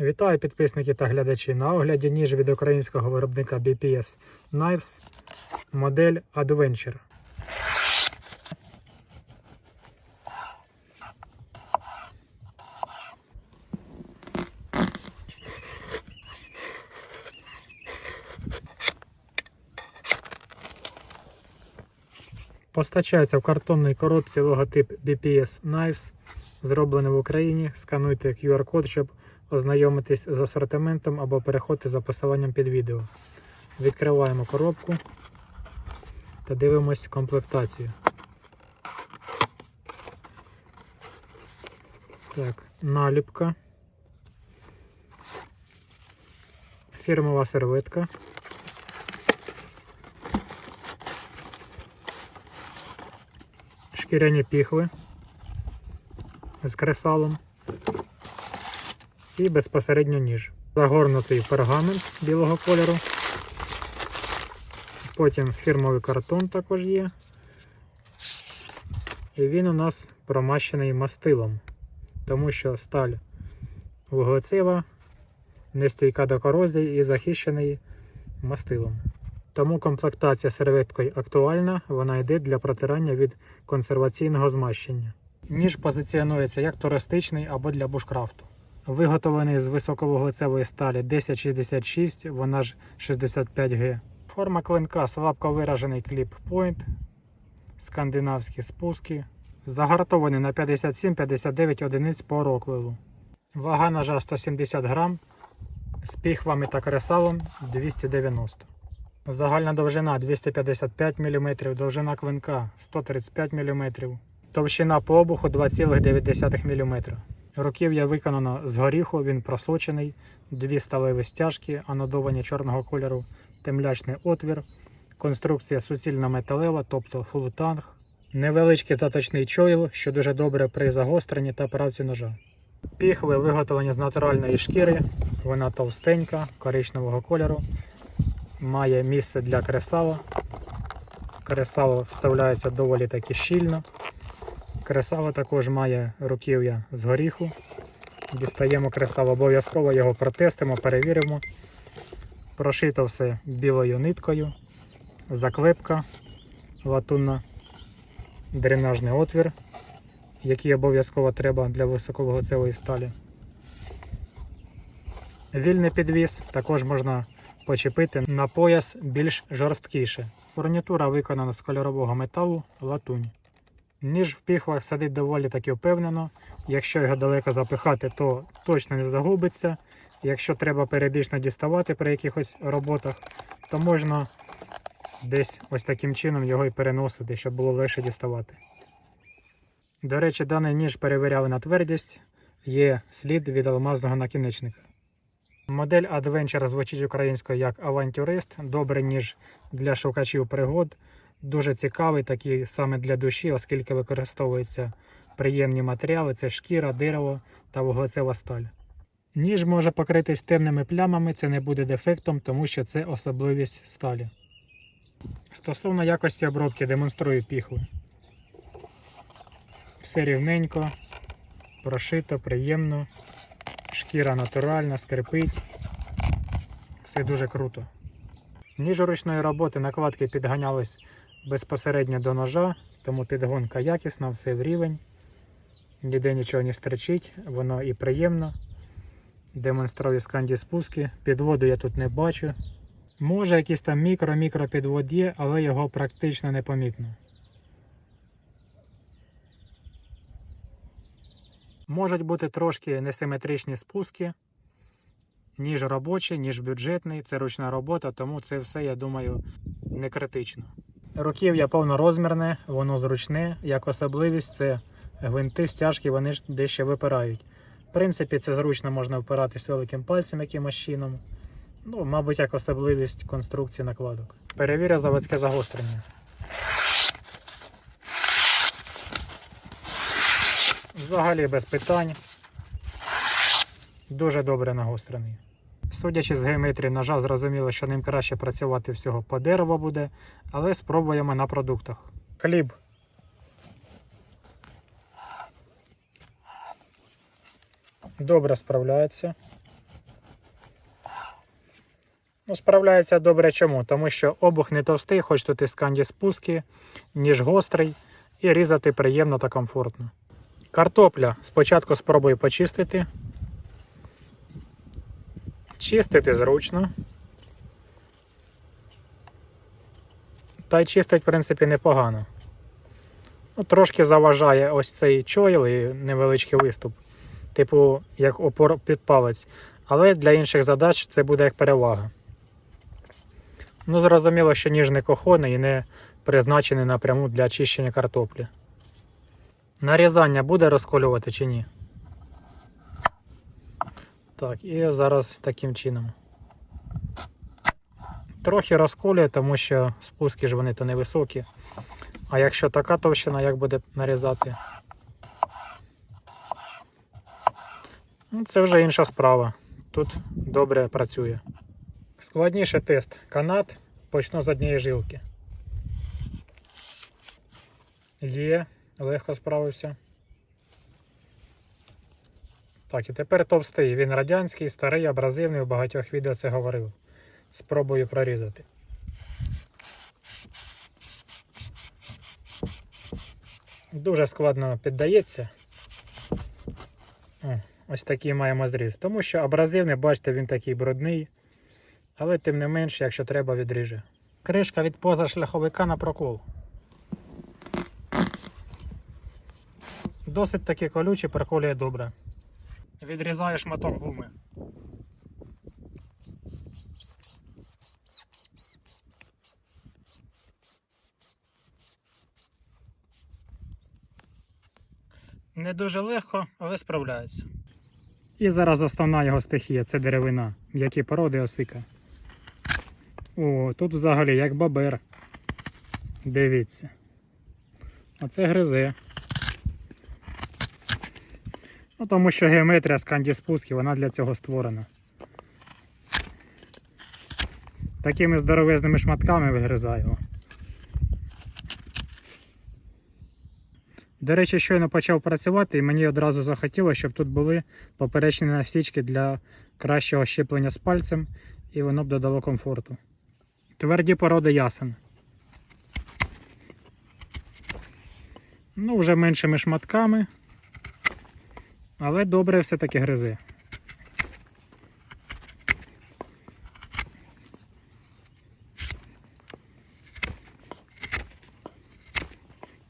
Вітаю підписники та глядачі. На огляді ніж від українського виробника BPS Knives модель Adventure. Постачається в картонній коробці логотип BPS Knives, зроблений в Україні. Скануйте QR-код, щоб ознайомитись з асортиментом або переходьте за посиланням під відео. Відкриваємо коробку та дивимось комплектацію. Так, наліпка. Фірмова серветка. Шкіряні піхви з кресалом і безпосередньо ніж. Загорнутий пергамент білого кольору. Потім фірмовий картон також є. І він у нас промащений мастилом, тому що сталь вуглецева, нестійка до корозії і захищений мастилом. Тому комплектація серветкою актуальна, вона йде для протирання від консерваційного змащення. Ніж позиціонується як туристичний або для бушкрафту. Виготовлений з високовуглецевої сталі 1066, вона ж 65Г. Форма клинка слабко виражений кліп Point, скандинавські спуски. Загартований на 57-59 одиниць по роквелу. Вага ножа 170 грам, з піхвами та кресалом 290 Загальна довжина 255 мм, довжина клинка 135 мм, товщина по обуху 2,9 мм. Руків'я виконано з горіху, він просочений, дві сталеві стяжки, анодовані чорного кольору, темлячний отвір, конструкція суцільна металева, тобто фултанг, невеличкий заточний чойл, що дуже добре при загостренні та правці ножа. Піхви виготовлені з натуральної шкіри, вона товстенька, коричневого кольору, має місце для кресала. Кресало вставляється доволі таки щільно. Кресало також має руків'я з горіху. Дістаємо кресало, обов'язково його протестимо, перевіримо. Прошито все білою ниткою, заклепка латунна, дренажний отвір, який обов'язково треба для високовуглецевої сталі. Вільний підвіс також можна почепити на пояс більш жорсткіше. Фурнітура виконана з кольорового металу латунь. Ніж в піхвах сидить доволі таки впевнено. Якщо його далеко запихати, то точно не загубиться. Якщо треба періодично діставати при якихось роботах, то можна десь ось таким чином його і переносити, щоб було легше діставати. До речі, даний ніж перевіряли на твердість, є слід від алмазного накінечника. Модель Adventure звучить українською як авантюрист, добрий ніж для шукачів пригод. Дуже цікавий, такий саме для душі, оскільки використовуються приємні матеріали: це шкіра, дерево та вуглецева сталь. Ніж може покритись темними плямами, це не буде дефектом, тому що це особливість сталі. Стосовно якості обробки демонструю піхви. Все рівненько, прошито, приємно, шкіра натуральна, скрипить. Все дуже круто. Ніж ручної роботи накладки підганялись безпосередньо до ножа, тому підгонка якісна, все в рівень. Ніде нічого не стричить, воно і приємно. Демонструю сканді спуски. Підводу я тут не бачу. Може якийсь там мікро-мікро підвод є, але його практично непомітно. Можуть бути трошки несиметричні спуски. Ніж робочий, ніж бюджетний, це ручна робота, тому це все, я думаю, не критично. Руків'я повнорозмірне, воно зручне. Як особливість, це гвинти, стяжки, вони ж дещо випирають. В принципі, це зручно можна впиратись великим пальцем якимось чином. Ну, мабуть, як особливість конструкції накладок. Перевірю заводське загострення. Взагалі без питань. Дуже добре нагострений. Судячи з геометрії ножа, зрозуміло, що ним краще працювати всього по дереву буде, але спробуємо на продуктах. Хліб. Добре справляється. Ну, справляється добре чому? Тому що обух не товстий, хоч тут і сканді спуски, ніж гострий, і різати приємно та комфортно. Картопля спочатку спробую почистити. Чистити зручно. Та й чистить, в принципі, непогано. Ну, трошки заважає ось цей чойл і невеличкий виступ, типу як опор під палець. Але для інших задач це буде як перевага. Ну, зрозуміло, що ніж не кохоний і не призначений напряму для очищення картоплі. Нарізання буде розколювати чи ні? Так, і зараз таким чином. Трохи розколює, тому що спуски ж вони то невисокі. А якщо така товщина, як буде нарізати? Ну, це вже інша справа. Тут добре працює. Складніший тест. Канат. Почну з однієї жилки. Є, легко справився. Так, і тепер товстий. Він радянський, старий, абразивний, у багатьох відео це говорив. Спробую прорізати. Дуже складно піддається. О, ось такий маємо зріз. Тому що абразивний, бачите, він такий брудний. Але тим не менш, якщо треба, відріже. Кришка від позашляховика на прокол. Досить таки колючий, проколює добре. Відрізаю шматок гуми. Не дуже легко, але справляється. І зараз основна його стихія це деревина, м'які породи осика. О, тут взагалі як бабер. Дивіться. Оце гризе. Ну, тому що геометрія сканді спусків, вона для цього створена. Такими здоровезними шматками вигризаю. До речі, щойно почав працювати, і мені одразу захотілося, щоб тут були поперечні насічки для кращого щеплення з пальцем, і воно б додало комфорту. Тверді породи ясен. Ну, вже меншими шматками, але добре все-таки гризи.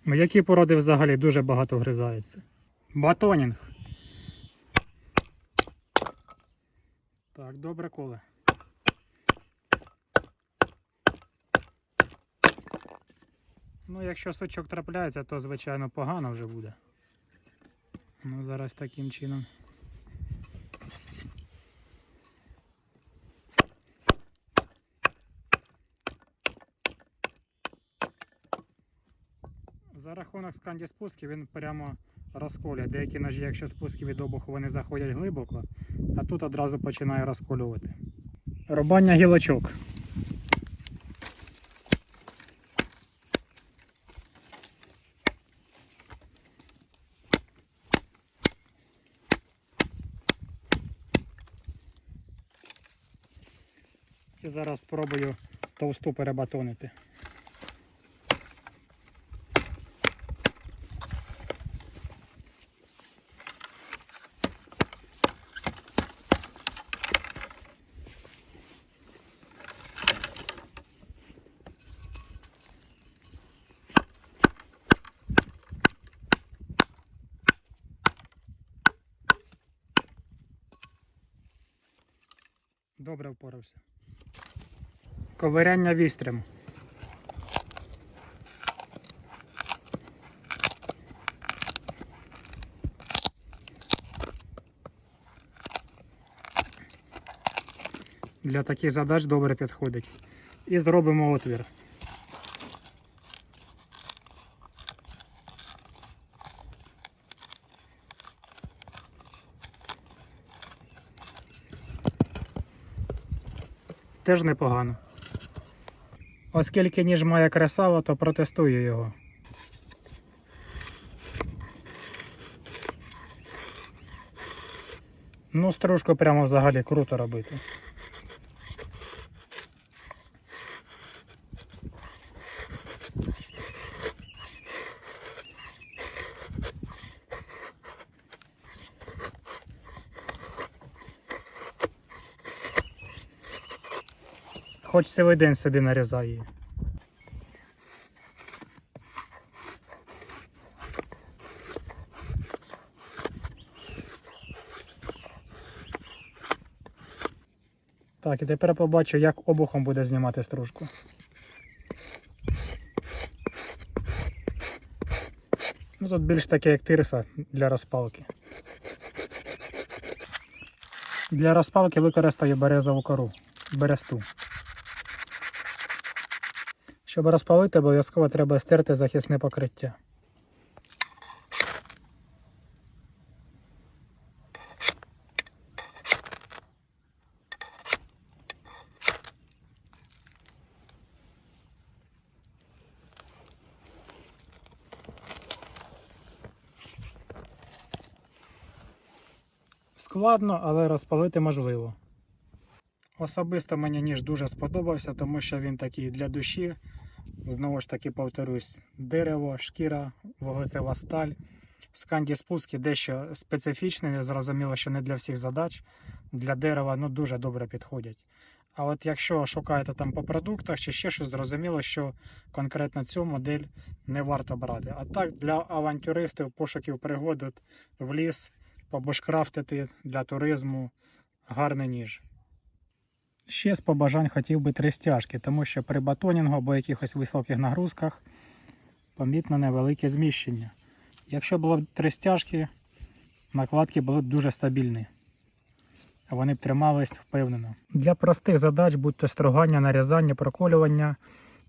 М'які породи взагалі дуже багато вгризаються. Батонінг. Так, добре коле. Ну, якщо сучок трапляється, то звичайно погано вже буде. Ну, зараз таким чином. За рахунок сканді спусків він прямо розколює. Деякі ножі, якщо спуски від обуху, вони заходять глибоко, а тут одразу починає розколювати. Рубання гілочок. Зараз спробую товсту перебатонити. Добре впорався. Ковиряння вістрям. Для таких задач добре підходить. І зробимо отвір. Теж непогано. Оскільки ніж має красава, то протестую його. Ну, стружку прямо взагалі круто робити. Хоч цілий день сиди нарізай її. Так, і тепер побачу, як обухом буде знімати стружку. Ну, тут більш таке, як тирса для розпалки. Для розпалки використаю березову кору, бересту. Щоб розпалити, обов'язково треба стерти захисне покриття. Складно, але розпалити можливо. Особисто мені ніж дуже сподобався, тому що він такий для душі. Знову ж таки повторюсь, дерево, шкіра, вуглецева сталь. Сканді спуски дещо специфічні, зрозуміло, що не для всіх задач. Для дерева ну, дуже добре підходять. А от якщо шукаєте там по продуктах чи ще щось, зрозуміло, що конкретно цю модель не варто брати. А так для авантюристів, пошуків пригод в ліс, побушкрафтити для туризму гарний ніж. Ще з побажань хотів би три стяжки, тому що при батонінгу або якихось високих нагрузках помітно невелике зміщення. Якщо було б три стяжки, накладки були б дуже стабільні. Вони б тримались впевнено. Для простих задач, будь то стругання, нарізання, проколювання,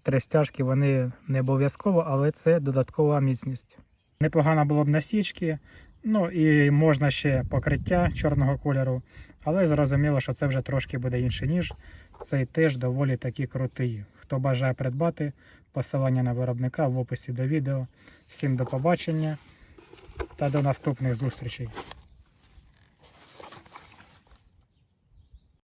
три стяжки вони не обов'язково, але це додаткова міцність. Непогано було б насічки, ну і можна ще покриття чорного кольору, але зрозуміло, що це вже трошки буде інший ніж. Цей теж доволі таки крутий. Хто бажає придбати, посилання на виробника в описі до відео. Всім до побачення та до наступних зустрічей.